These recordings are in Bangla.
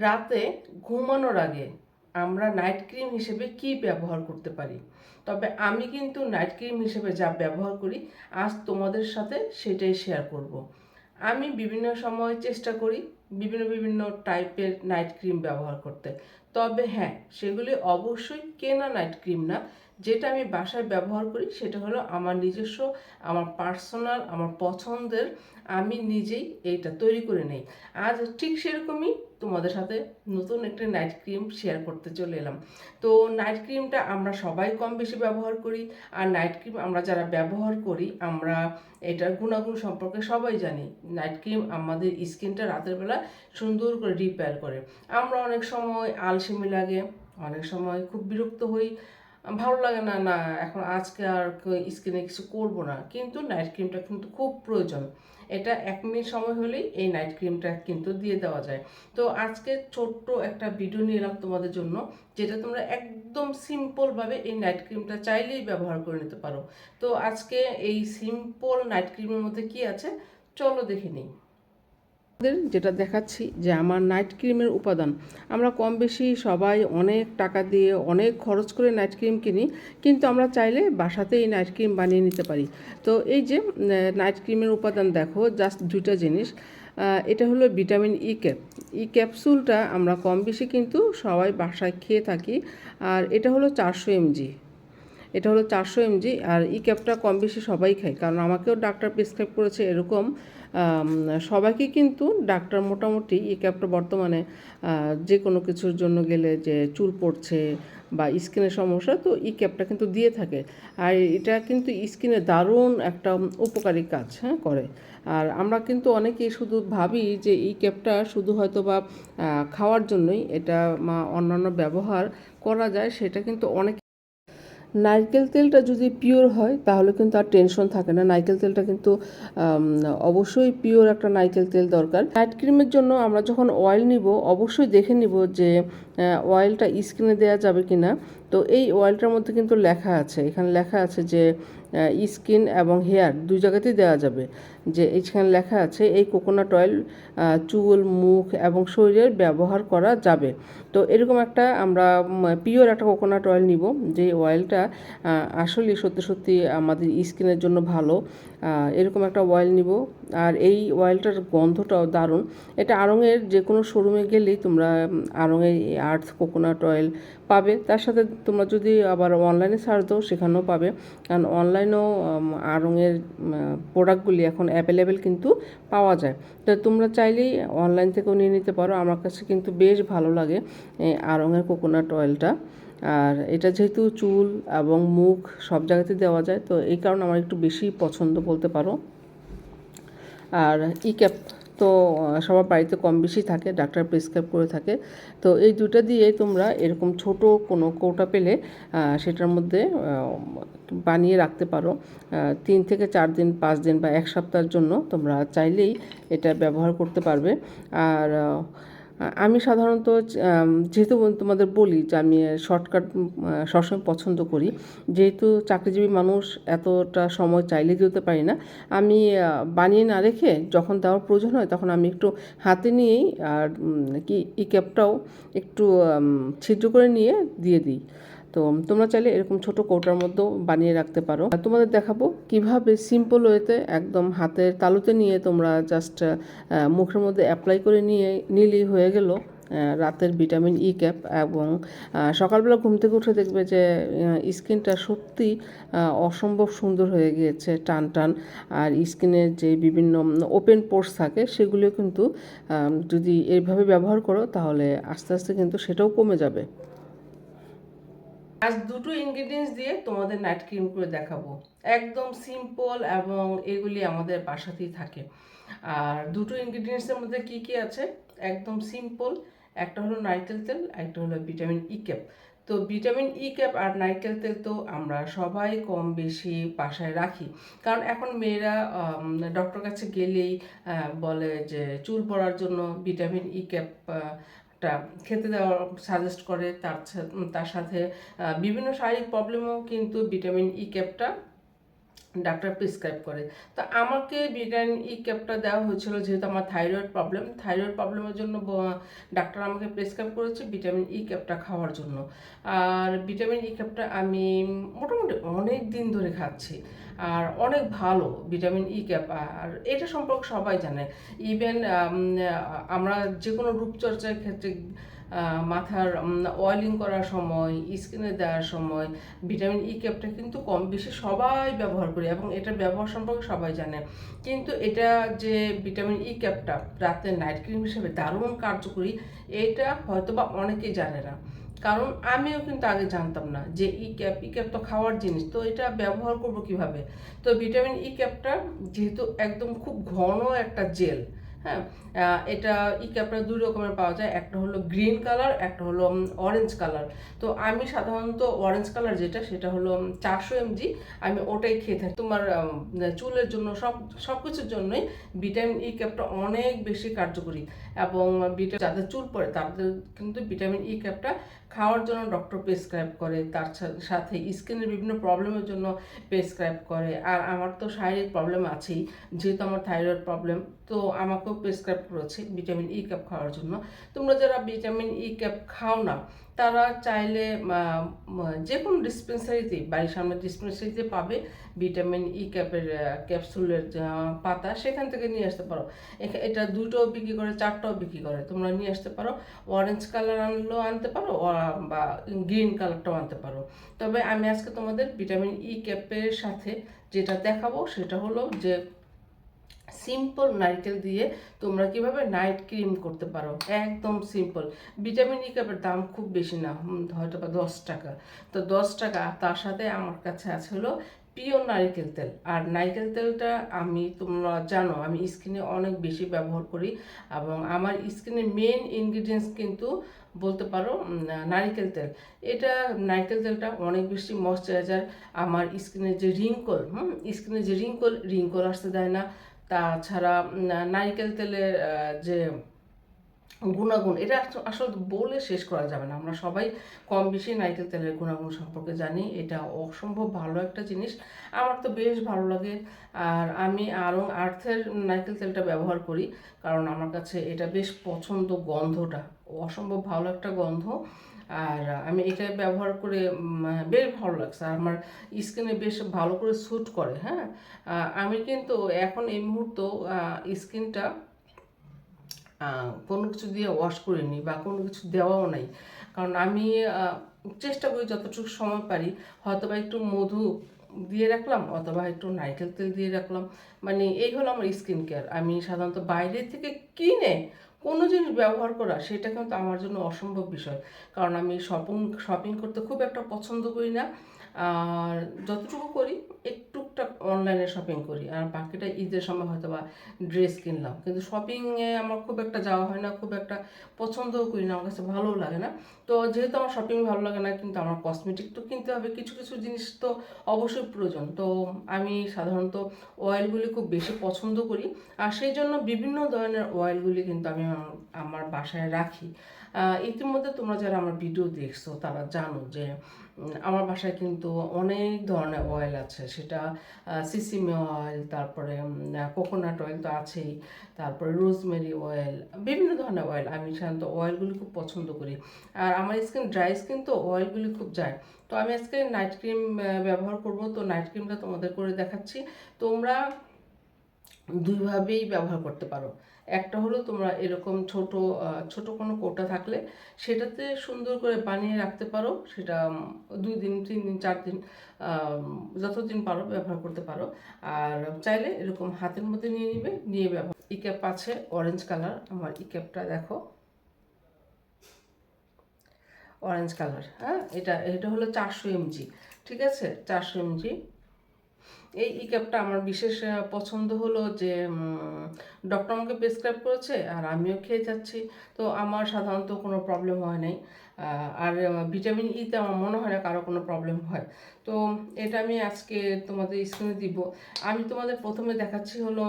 রাতে ঘুমানোর আগে আমরা নাইট ক্রিম হিসেবে কি ব্যবহার করতে পারি তবে আমি কিন্তু নাইট ক্রিম হিসেবে যা ব্যবহার করি, আজ তোমাদের সাথে সেটাই শেয়ার করব। আমি বিভিন্ন সময় চেষ্টা করি বিভিন্ন বিভিন্ন টাইপের নাইট ক্রিম ব্যবহার করতে তবে হ্যাঁ সেগুলি অবশ্যই কেনা নাইট ক্রিম না যেটা আমি বাসায় ব্যবহার করি সেটা হলো আমার নিজস্ব, আমার পার্সোনাল আমার পছন্দের, আমি নিজেই এইটা তৈরি করে নেই। আজ ঠিক সেরকমই তোমাদের সাথে নতুন একটা নাইট ক্রিম শেয়ার করতে চলে এলাম। তো নাইট ক্রিমটা আমরা সবাই কম বেশি ব্যবহার করি, আর নাইট ক্রিম আমরা যারা ব্যবহার করি, আমরা এটার গুণাগুণ সম্পর্কে সবাই জানি। নাইট ক্রিম আমাদের স্কিনটা রাতের বেলা সুন্দর করে রিপেয়ার করে। আমরা অনেক সময় আলসেমি লাগে, অনেক সময় খুব বিরক্ত হই ভালো লাগে না না, এখন আজকে আর স্কিনে কিছু করব না। কিন্তু নাইট ক্রিমটা কিন্তু খুব প্রয়োজন। এটা এক মিনিট সময় হলেই এই নাইট ক্রিমটা কিন্তু দিয়ে দেওয়া যায়। তো আজকে ছোট্ট একটা ভিডিও নিয়ে এলাম তোমাদের জন্য, যেটা তোমরা একদম সিম্পলভাবে এই নাইট ক্রিমটা চাইলেই ব্যবহার করে নিতে পারো। তো আজকে এই সিম্পল নাইট ক্রিমের মধ্যে কি আছে? চলো দেখে নিই। যেটা দেখাচ্ছি যে আমার নাইট ক্রিমের উপাদান। আমরা কম বেশি সবাই অনেক টাকা দিয়ে অনেক খরচ করে নাইট ক্রিম কিনি, কিন্তু আমরা চাইলে বাসাতেই নাইট ক্রিম বানিয়ে নিতে পারি। তো এই যে নাইট ক্রিমের উপাদান দেখো জাস্ট দুইটা জিনিস। এটা হলো ভিটামিন ই ক্যাপ ই ক্যাপসুলটা আমরা কম বেশি কিন্তু সবাই বাসায় খেয়ে থাকি, আর এটা হলো চারশো এমজি এটা হলো চারশো এমজি আর ই ক্যাপটা কম বেশি সবাই খায়, কারণ আমাকেও ডাক্তার প্রেসক্রাইব করেছে এরকম। সবাইকে কিন্তু ডাক্তার মোটামুটি এই ক্যাপটা বর্তমানে যে কোনো কিছুর জন্য গেলে যে চুল পড়ছে বা স্কিনের সমস্যা, তো এই ক্যাপটা কিন্তু দিয়ে থাকে। আর এটা কিন্তু স্কিনে দারুণ একটা উপকারী কাজ হ্যাঁ করে। আর আমরা কিন্তু অনেকেই শুধু ভাবি যে এই ক্যাপটা শুধু হয়তো বা খাওয়ার জন্যই, এটা অন্যান্য ব্যবহার করা যায়, সেটা কিন্তু অনেক নারকেল তেলটা যদি পিওর হয়, তাহলে কিন্তু আর টেনশন থাকে না। নারকেল তেলটা কিন্তু অবশ্যই পিওর একটা নারকেল তেল দরকার। নাইট ক্রিমের জন্য আমরা যখন অয়েল নিব, অবশ্যই দেখে নিব যে অয়েলটা স্কিনে দেওয়া যাবে কি না তো এই অয়েলটার মধ্যে কিন্তু লেখা আছে, এখানে লেখা আছে যে স্কিন এবং হেয়ার দুই জায়গাতেই দেওয়া যাবে, যে এখানে লেখা আছে এই কোকোনাট অয়েল চুল, মুখ এবং শরীরের ব্যবহার করা যাবে। তো এরকম একটা আমরা পিওর একটা কোকোনাট অয়েল নিব, যে অয়েলটা আসলে সত্যি সত্যি আমাদের স্কিনের জন্য ভালো এরকম একটা অয়েল নিব। আর এই অয়েলটার গন্ধটাও দারুণ। এটা আড়ংয়ের যে কোনো শোরুমে গেলেই তোমরা আড়ংয়ের আর্থ কোকোনাট অয়েল পাবে। তার সাথে তোমরা যদি আবার অনলাইনে সার্চ দাও, সেখানেও পাবে। কারণ অনলাইনেও আড়ংয়ের প্রোডাক্টগুলি এখন অ্যাভেলেবেল কিন্তু পাওয়া যায়। তো তোমরা চাইলেই অনলাইন থেকেও নিয়ে নিতে পারো। আমার কাছে কিন্তু বেশ ভালো লাগে আড়ংয়ের কোকোনাট অয়েলটা আর এটা যেহেতু চুল এবং মুখ সব জায়গাতে দেওয়া যায়, তো এই কারণে আমার একটু বেশি পছন্দ বলতে পারো। আর ই ক্যাপ তো সবার বাড়িতে কম বেশি থাকে, ডাক্তার প্রেসক্রাইব করে থাকে। তো এই দুটো দিয়ে তোমরা এরকম ছোট কোনো কৌটা পেলে সেটার মধ্যে বানিয়ে রাখতে পারো। তিন থেকে চার দিন, পাঁচ দিন বা এক সপ্তাহের জন্য তোমরা চাইলেই এটা ব্যবহার করতে পারবে। আর আমি সাধারণত যেহেতু তোমাদের বলি যে আমি শর্টকাট সবসময় পছন্দ করি, যেহেতু চাকরিজীবী মানুষ এতটা সময় চাইলে দিতে পারি না, আমি বানিয়ে না রেখে যখন দেওয়ার প্রয়োজন হয় তখন আমি একটু হাতে নিয়েই আর কি, ই ক্যাপটাও একটু ছিদ্র করে নিয়ে দিয়ে দিই। তো তোমরা চাইলে এরকম ছোট কৌটার মধ্যেও বানিয়ে রাখতে পারো। তোমাদের দেখাবো কীভাবে সিম্পল ওয়েতে একদম হাতের তালুতে নিয়ে তোমরা জাস্ট মুখের মধ্যে অ্যাপ্লাই করে নিয়ে নিলেই হয়ে গেল রাতের ভিটামিন ই ক্যাপ এবং সকালবেলা ঘুম থেকে উঠে দেখবে যে স্কিনটা সত্যি অসম্ভব সুন্দর হয়ে গিয়েছে টান টান। আর স্কিনের যে বিভিন্ন ওপেন পোর্স থাকে সেগুলিও কিন্তু যদি এইভাবে ব্যবহার করো তাহলে আস্তে আস্তে কিন্তু সেটাও কমে যাবে। আজ দুটো ইনগ্রিডিয়েন্টস দিয়ে তোমাদের নাইট ক্রিম করে দেখাবো। একদম সিম্পল এবং এগুলি আমাদের বাসাতেই থাকে। আর দুটো ইনগ্রেডিয়েন্টসের মধ্যে কি কি আছে? একদম সিম্পল একটা হলো নারকেল তেল, একটা হলো ভিটামিন ই ক্যাপ তো ভিটামিন ই ক্যাপ আর নারকেল তেল তো আমরা সবাই কম বেশি বাসায় রাখি। কারণ এখন মেয়েরা ডক্টর কাছে গেলেই বলে যে চুল পড়ার জন্য ভিটামিন ই ক্যাপ টা খেতে দেওয়া সাজেস্ট করে, তার তার সাথে বিভিন্ন শারীরিক প্রবলেমও কিন্তু ভিটামিন ই ক্যাপটা ডাক্তার প্রেসক্রাইব করে। তো আমাকে ভিটামিন ই ক্যাপটা দেওয়া হয়েছিল যেহেতু আমার থাইরয়েড প্রবলেম থাইরয়েড প্রবলেমের জন্য ডাক্তার আমাকে প্রেসক্রাইব করেছে ভিটামিন ই ক্যাপটা খাওয়ার জন্য। আর ভিটামিন ই ক্যাপটা আমি মোটামুটি অনেক দিন ধরে খাচ্ছি। আর অনেক ভালো ভিটামিন ই ক্যাপ আর এটা সম্পর্কে সবাই জানে। ইভেন আমরা যে কোনো রূপচর্চার ক্ষেত্রে মাথার অয়েলিং করার সময় স্কিনে দেওয়ার সময়, ভিটামিন ই ক্যাপটা কিন্তু কম বেশি সবাই ব্যবহার করি এবং এটা ব্যবহার সম্পর্কে সবাই জানে। কিন্তু এটা যে ভিটামিন ই ক্যাপটা রাতে নাইট ক্রিম হিসেবে দারুণ কার্যকরী, এটা হয়তো বা অনেকেই জানে না। কারণ আমিও কিন্তু আগে জানতাম না যে ই ক্যাপ ই ক্যাপ তো খাওয়ার জিনিস, তো এটা ব্যবহার করব কীভাবে? তো ভিটামিন ই ক্যাপটা যেহেতু একদম খুব ঘন একটা জেল হ্যাঁ এটা ই ক্যাপটা দুই রকমের পাওয়া যায়, একটা হলো গ্রিন কালার একটা হলো অরেঞ্জ কালার তো আমি সাধারণত অরেঞ্জ কালার যেটা, সেটা হলো চারশো এমজি আমি ওটাই খেয়ে থাকি। তোমার চুলের জন্য, সব সব কিছুর জন্যই ভিটামিন ই ক্যাপটা অনেক বেশি কার্যকরী। এবং ভিটা যাদের চুল পড়ে, তাদের কিন্তু ভিটামিন ই ক্যাপটা খাওয়ার জন্য ডক্টর প্রেসক্রাইব করে, তার সাথে স্কিনের বিভিন্ন প্রবলেমের জন্য প্রেসক্রাইব করে। আর আমার তো শারীরিক প্রবলেম আছেই, যেহেতু আমার থাইরয়েড প্রবলেম তো আমাকেও প্রেসক্রাইব করেছে ভিটামিন ই ক্যাপ খাওয়ার জন্য। তোমরা যারা ভিটামিন ই ক্যাপ খাও না তারা চাইলে যে কোনো ডিসপেন্সারিতেই বাড়ির সামনে ডিসপেন্সারিতে পাবে ভিটামিন ই ক্যাপের ক্যাপসুলের পাতা, সেখান থেকে নিয়ে আসতে পারো। এটা দুটোও বিক্রি করে, চারটাও বিক্রি করে। তোমরা নিয়ে আসতে পারো। অরেঞ্জ কালার আনলেও আনতে পারো বা গ্রিন কালারটাও আনতে পারো। তবে আমি আজকে তোমাদের ভিটামিন ই ক্যাপের সাথে যেটা দেখাবো, সেটা হলো যে সিম্পল নারকেল দিয়ে তোমরা কীভাবে নাইট ক্রিম করতে পারো? একদম সিম্পল ভিটামিন ই ক্যাপের দাম খুব বেশি না হয়তো বা দশ টাকা। তো দশ টাকা, তার সাথে আমার কাছে আছে হলো পিওর নারকেল তেল। আর নারকেল তেলটা আমি তোমরা জানো, আমি স্কিনে অনেক বেশি ব্যবহার করি এবং আমার স্কিনের মেন ইনগ্রিডিয়েন্টস কিন্তু বলতে পারো নারকেল তেল। এটা নারকেল তেলটা অনেক বেশি ময়শ্চারাইজার আমার স্কিনের যে রিঙ্কল হুম স্কিনের যে রিঙ্কল রিঙ্কল আসতে দেয় না। তাছাড়া নারকেল তেলের যে গুণাগুণ, এটা আস- আসলে বলে শেষ করা যাবে না। আমরা সবাই কম বেশি নারকেল তেলের গুণাগুণ সম্পর্কে জানি। এটা অসম্ভব ভালো একটা জিনিস। আমার তো বেশ ভালো লাগে। আর আমি আরও আর্থের নারকেল তেলটা ব্যবহার করি, কারণ আমার কাছে এটা বেশ পছন্দ গন্ধটা। অসম্ভব ভালো একটা গন্ধ। আর আমি এটা ব্যবহার করে বেশ ভালো লাগছে। আর আমার স্কিনে বেশ ভালো করে স্যুট করে হ্যাঁ? আমি কিন্তু এখন এই মুহূর্ত স্কিনটা কোনো কিছু দিয়ে ওয়াশ করিনি বা কোনো কিছু দেওয়াও নাই। কারণ আমি চেষ্টা করি যতটুকু সময় পারি হয়তো বা একটু মধু দিয়ে রাখলাম, অথবা একটু নারকেল তেল দিয়ে রাখলাম। মানে এই হলো আমার স্কিন কেয়ার আমি সাধারণত বাইরে থেকে কিনে কোনো জিনিস ব্যবহার করা, সেটা কিন্তু আমার জন্য অসম্ভব বিষয়। কারণ আমি শপিং শপিং করতে খুব একটা পছন্দ করি না। আর যতটুকু করি একটুকটাক অনলাইনে শপিং করি। আর বাকিটা ঈদের সময় হয়তো বা ড্রেস কিনলাম। কিন্তু শপিংয়ে আমার খুব একটা যাওয়া হয় না, খুব একটা পছন্দও করি না, আমার কাছে ভালোও লাগে না। তো যেহেতু আমার শপিং ভালো লাগে না, কিন্তু আমার কসমেটিক তো কিনতে হবে, কিছু কিছু জিনিস তো অবশ্যই প্রয়োজন। তো আমি সাধারণত অয়েলগুলি খুব বেশি পছন্দ করি। আর সেই জন্য বিভিন্ন ধরনের অয়েলগুলি কিন্তু আমি আমার- বাসায় রাখি। ইতিমধ্যে তোমরা যারা আমার ভিডিও দেখছ, তারা জানো যে আমার বাসায় কিন্তু অনেক ধরনের অয়েল আছে। সেটা সিসিমি অয়েল তারপরে কোকোনাট অয়েল তো আছেই, তারপরে রোজমেরি অয়েল বিভিন্ন ধরনের অয়েল আমি সাধারণত অয়েলগুলি খুব পছন্দ করি। আর আমার স্কিন ড্রাই স্কিন তো অয়েলগুলি খুব যায়। তো আমি আজকে নাইট ক্রিম ব্যবহার করব। তো নাইট ক্রিমটা তোমাদের করে দেখাচ্ছি। তোমরা দুইভাবেই ব্যবহার করতে পারো। একটা হলো তোমরা এরকম ছোট ছোট কোনো কোটা থাকলে সেটাতে সুন্দর করে বানিয়ে রাখতে পারো। সেটা দুই দিন, তিন দিন, চার দিন যতদিন পারো ব্যবহার করতে পারো। আর চাইলে এরকম হাতের মধ্যে নিয়ে নিবে, নিয়ে ব্যবহার ই ক্যাপ আছে অরেঞ্জ কালার আমার ই ক্যাপটা দেখো। অরেঞ্জ কালার হ্যাঁ? এটা এটা হলো চারশো এমজি ঠিক আছে? চারশো এমজি এই ই ক্যাপটা আমার বিশেষ পছন্দ হলো যে ডক্টর আমাকে প্রেসক্রাইব করেছে আর আমিও খেয়ে যাচ্ছি। তো আমার সাধারণত কোনো প্রবলেম হয় নাই। আর ভিটামিন ইতে আমার মনে হয় না কারও কোনো প্রবলেম হয়। তো এটা আমি আজকে তোমাদের স্ক্রিনে দিব। আমি তোমাদের প্রথমে দেখাচ্ছি হলো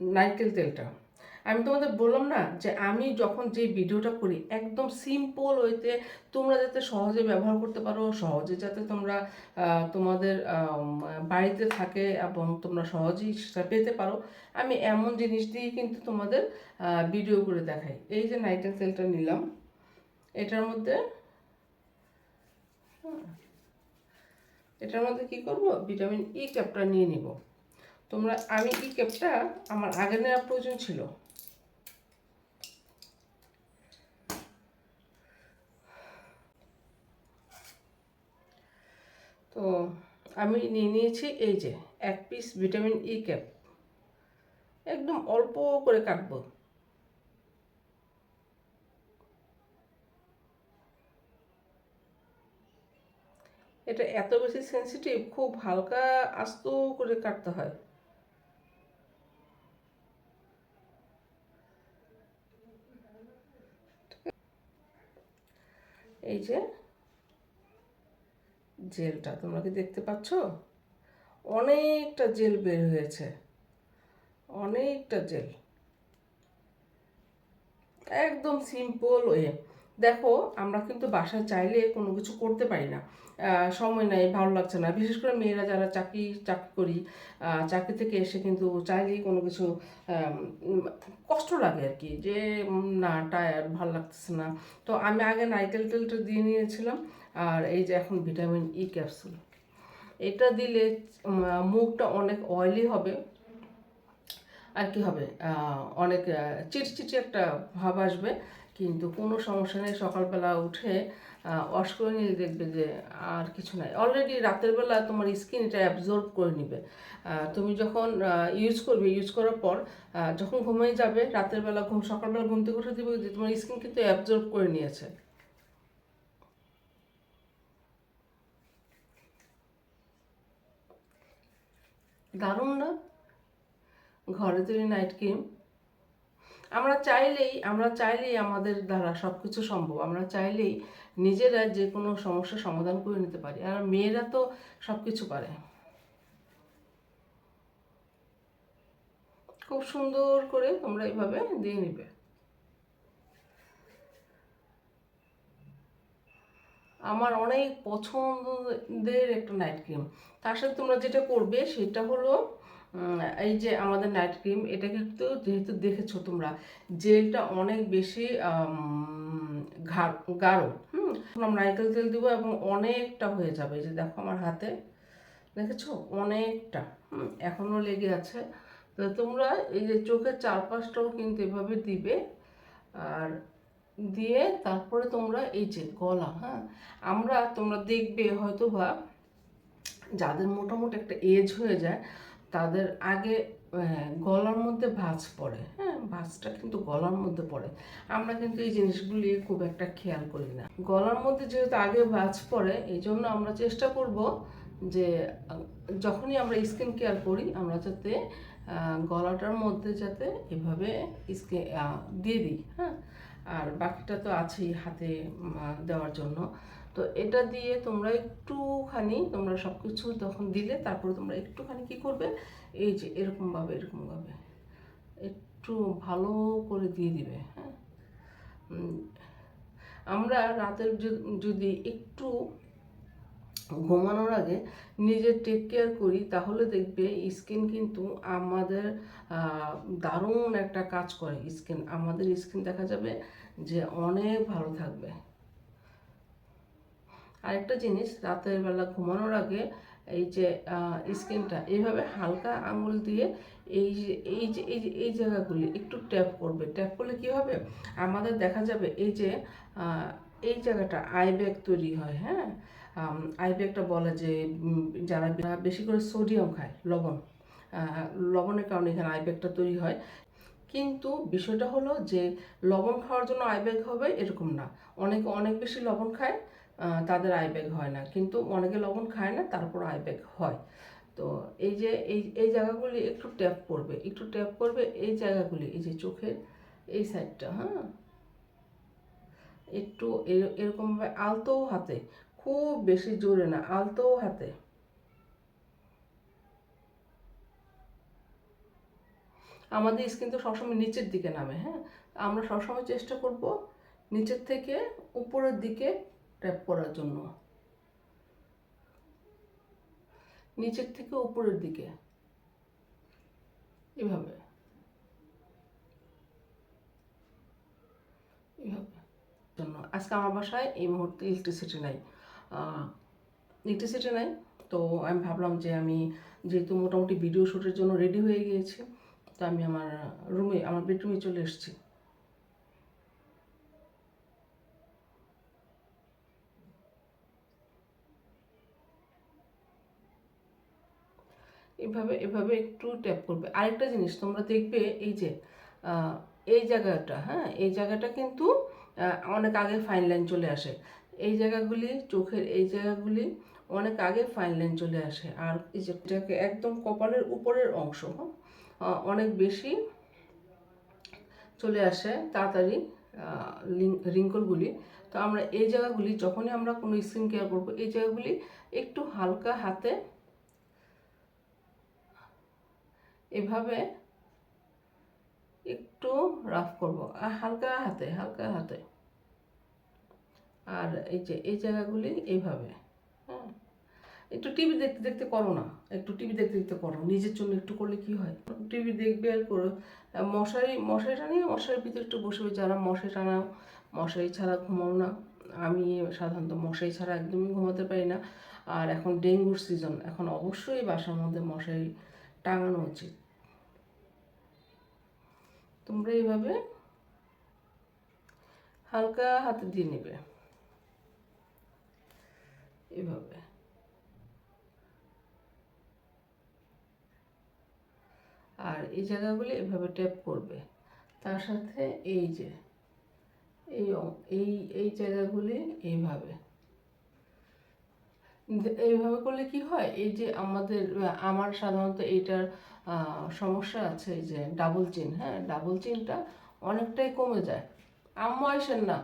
নারকেল তেলটা। আমি তোমাদের বললাম না যে আমি যখন যে ভিডিওটা করি, একদম সিম্পল ওইতে তোমরা যাতে সহজে ব্যবহার করতে পারো, সহজে যাতে তোমরা তোমাদের বাড়িতে থাকে এবং তোমরা সহজেই সেটা পেতে পারো, আমি এমন জিনিস দিয়ে কিন্তু তোমাদের ভিডিও করে দেখাই। এই যে নাইটেল তেলটা নিলাম, এটার মধ্যে এটার মধ্যে কি করব? ভিটামিন ই ক্যাপটা নিয়ে নিব। তোমরা, আমি ই ক্যাপটা আমার আগে নেওয়ার প্রয়োজন ছিল। তো আমি নিয়ে নিয়েছি এই যে, এক পিস ভিটামিন ই ক্যাপ একদম অল্প করে কাটবো। এটা এত বেশি সেন্সিটিভ খুব হালকা আস্ত করে কাটতে হয়। এই যে জেলটা, তোমরা কি দেখতে পাচ্ছ? অনেকটা জেল বের হয়েছে, অনেকটা জেল। একদম সিম্পল ওয়ে দেখো, আমরা কিন্তু বাসায় চাইলে কোনো কিছু করতে পারি না। সময় নাই, ভালো লাগছে না। বিশেষ করে মেয়েরা যারা চাকরি চাকরি করি চাকরি থেকে এসে কিন্তু চাইলেই কোনো কিছু কষ্ট লাগে আর কি। যে না টায়ার ভালো লাগতেছে না। তো আমি আগে নাইটেল তেলটা দিয়ে নিয়েছিলাম। আর এই যে এখন ভিটামিন ই ক্যাপসুল এটা দিলে মুখটা অনেক অয়েলি হবে। আর কি হবে? অনেক চিটচিটে একটা ভাব আসবে। কিন্তু কোনো সমস্যা নেই, সকালবেলা উঠে ওয়াশ করে নিলে দেখবে যে আর কিছু নাই। অলরেডি রাতের বেলা তোমার স্কিন এটা অ্যাবজর্ব করে নিবে। তুমি যখন ইউজ করবে ইউজ করার পর যখন ঘুমিয়ে যাবে, রাতের বেলা ঘুম, সকালবেলা ঘুম থেকে উঠে দিবে যে তোমার স্কিন কিন্তু অ্যাবজর্ব করে নিয়েছে। দারুণ না? ঘরে তৈরি নাইট ক্রিম আমরা চাইলেই আমরা চাইলেই আমাদের দ্বারা সব কিছু সম্ভব। আমরা চাইলেই নিজেরা যে কোনো সমস্যার সমাধান করে নিতে পারি। আর মেয়েরা তো সব কিছু পারে। খুব সুন্দর করে তোমরা এইভাবে দিয়ে নিবে। আমার অনেক পছন্দের একটা নাইট ক্রিম তার সাথে তোমরা যেটা করবে, সেটা হলো এই যে আমাদের নাইট ক্রিম এটা কিন্তু যেহেতু দেখেছ তোমরা, জেলটা অনেক বেশি গাঢ়, হুম? আমরা নারকেল তেল দেবো এবং অনেকটা হয়ে যাবে। যে দেখো আমার হাতে, দেখেছ? অনেকটা, হুম? এখনও লেগে আছে। তো তোমরা এই যে চোখের চারপাশটাও কিন্তু এভাবে দিবে। আর দিয়ে তারপরে তোমরা এই যে গলা হ্যাঁ? আমরা, তোমরা দেখবে হয়তো বা যাদের মোটামুটি একটা এজ হয়ে যায়, তাদের আগে গলার মধ্যে ভাঁজ পড়ে হ্যাঁ? ভাঁজটা কিন্তু গলার মধ্যে পড়ে। আমরা কিন্তু এই জিনিসগুলি খুব একটা খেয়াল করি না। গলার মধ্যে যেহেতু আগে ভাঁজ পড়ে, এই জন্য আমরা চেষ্টা করব যে, যখনই আমরা স্কিন কেয়ার করি, আমরা যাতে গলাটার মধ্যে যাতে এভাবে স্কিন দিয়ে দিই হ্যাঁ? আর বাকিটা তো আছেই হাতে দেওয়ার জন্য। তো এটা দিয়ে তোমরা একটুখানি, তোমরা সব কিছু তখন দিলে, তারপরে তোমরা একটুখানি কি করবে? এই যে এরকমভাবে এরকমভাবে একটু ভালো করে দিয়ে দিবে হ্যাঁ? আমরা রাতের যদি একটু ঘুমানোর আগে নিজের টেক কেয়ার করি, তাহলে দেখবে স্কিন কিন্তু আমাদের দারুণ একটা কাজ করে স্কিন আমাদের স্কিন দেখা যাবে যে অনেক ভালো থাকবে। আরেকটা জিনিস, রাতের বেলা ঘুমানোর আগে এই যে স্কিনটা এইভাবে হালকা আঙুল দিয়ে এই যে এই যে এই যে, এই জায়গাগুলি একটু ট্যাপ করবে। ট্যাপ করলে কী হবে? আমাদের দেখা যাবে এই যে এই জায়গাটা আই ব্যাগ তৈরি হয় হ্যাঁ? আই ব্যাগটা বলে যে যারা বেশি করে সোডিয়াম খায়, লবণ লবণের কারণে এখানে আই ব্যাগটা তৈরি হয়। কিন্তু বিষয়টা হলো যে, লবণ খাওয়ার জন্য আইব্যাগ হবে এরকম না। অনেকে, অনেক বেশি লবণ খায় তাদের আইব্যাগ হয় না। কিন্তু অনেকে লবণ খায় না তারপর আইব্যাগ হয়। তো এই যে, এই এই জায়গাগুলি একটু ট্যাপ করবে, একটু ট্যাপ করবে, এই জায়গাগুলি, এই যে চোখের, এই সাইডটা হ্যাঁ? একটু এর- এরকমভাবে আলতো হাতে খুব বেশি জোরে না, আলতো হাতে। আমাদের স্কিন তো সবসময় নিচের দিকে নামে হ্যাঁ? আমরা সবসময় চেষ্টা করব নিচের থেকে উপরের দিকে ট্যাপ করার জন্য। নিচের থেকে উপরের দিকে। এভাবে। এভাবে। জন্য। আজকে আমার বাসায় এই মুহূর্তে ইলেকট্রিসিটি নাই। ইলেকট্রিসিটি নাই। তো আমি ভাবলাম যে আমি যেহেতু মোটামুটি ভিডিও শ্যুটের জন্য রেডি হয়ে গিয়েছি, তো আমি আমার রুমে আমার বেডরুমে চলে এসেছি। এভাবে এভাবে একটু ট্যাপ করবে। আরেকটা জিনিস, তোমরা দেখবে এই যে এই জায়গাটা হ্যাঁ এই জায়গাটা কিন্তু অনেক আগে ফাইন লাইন চলে আসে। এই জায়গাগুলি চোখের এই জায়গাগুলি অনেক আগে ফাইন লাইন চলে আসে। আর এই যে এটাকে একদম কপালের উপরের অংশ হ্যাঁ, অনেক বেশি চলে আসে তাড়াতাড়ি রিঙ্কলগুলি। তো আমরা এই জায়গাগুলি যখনই আমরা কোনো স্কিন কেয়ার করব এই জায়গাগুলি একটু হালকা হাতে এভাবে একটু রাফ করব। আর হালকা হাতে হালকা হাতে। আর এই যে, এই জায়গাগুলি এইভাবে। হ্যাঁ একটু টিভি দেখতে দেখতে করো না। একটু টিভি দেখতে দেখতে করো। নিজের জন্য একটু করলে কি হয়? টিভি দেখবে আর করো। মশারি মশারি টানিয়ে মশারির ভিতরে একটু বসবে যারা মশারি টানাও, মশারি ছাড়া ঘুমাও না। আমি সাধারণত মশারি ছাড়া একদমই ঘুমাতে পারি না। আর এখন ডেঙ্গুর সিজন এখন অবশ্যই বাসার মধ্যে মশারি টাঙানো উচিত। তোমরা এইভাবে হালকা হাতে দিয়ে নেবে। এভাবে। আর এই জায়গাগুলি এভাবে ট্যাপ করবে। তার সাথে এই যে, এই এই এই জায়গাগুলি এইভাবে। এইভাবে করলে কি হয়? এই যে আমাদের, আমার সাধারণত এইটার সমস্যা আছে যে ডাবল চিন হ্যাঁ? ডাবল চিনটা অনেকটাই কমে যায়। আম্মু আসেন না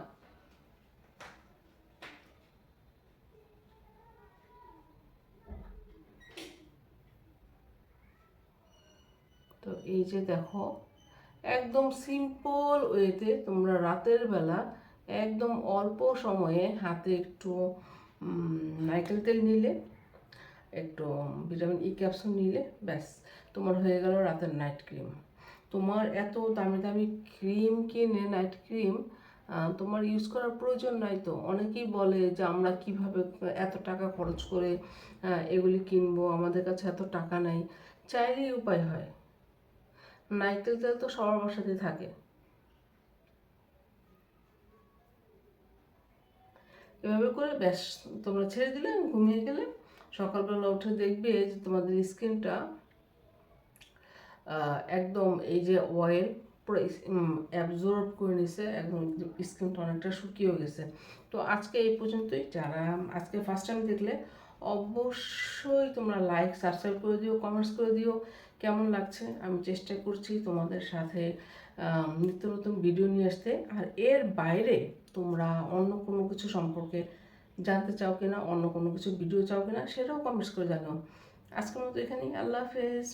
তো এই যে দেখো, একদম সিম্পল ওয়েতে তোমরা রাতের বেলা একদম অল্প সময়ে হাতে একটু নারকেল তেল নিলে, একটু ভিটামিন ই ক্যাপসুল নিলে, ব্যাস, তোমার হয়ে গেল রাতের নাইট ক্রিম তোমার এত দামি দামি ক্রিম কিনে নাইট ক্রিম তোমার ইউজ করার প্রয়োজন নাই তো। অনেকেই বলে যে আমরা কীভাবে এত টাকা খরচ করে এগুলি কিনবো, আমাদের কাছে এত টাকা নাই। চাইলেই উপায় হয়। তেল তো সবার বাসাতেই থাকে। এভাবে করে ব্যাস, তোমরা ছেড়ে দিলে ঘুমিয়ে গেলে সকালবেলা উঠে দেখবে যে তোমাদের স্কিনটা একদম এই যে অয়েল পুরো অ্যাবজর্ব করে নিছে, একদম স্কিনটা অনেকটা শুকিয়েও গেছে। তো আজকে এই পর্যন্তই, যারা আজকে ফার্স্ট টাইম দেখলে অবশ্যই তোমরা লাইক সাবস্ক্রাইব করে দিও কমেন্টস করে দিও। কেমন লাগছে? আমি চেষ্টা করছি তোমাদের সাথে নিত্য নতুন ভিডিও নিয়ে আসতে। আর এর বাইরে তোমরা অন্য কোনো কিছু সম্পর্কে জানতে চাও কিনা, অন্য কোনো কিছু ভিডিও চাও কিনা, সেটাও কমেন্টস করে জানাও। আজকের মতো এখানেই। আল্লাহ হাফেজ।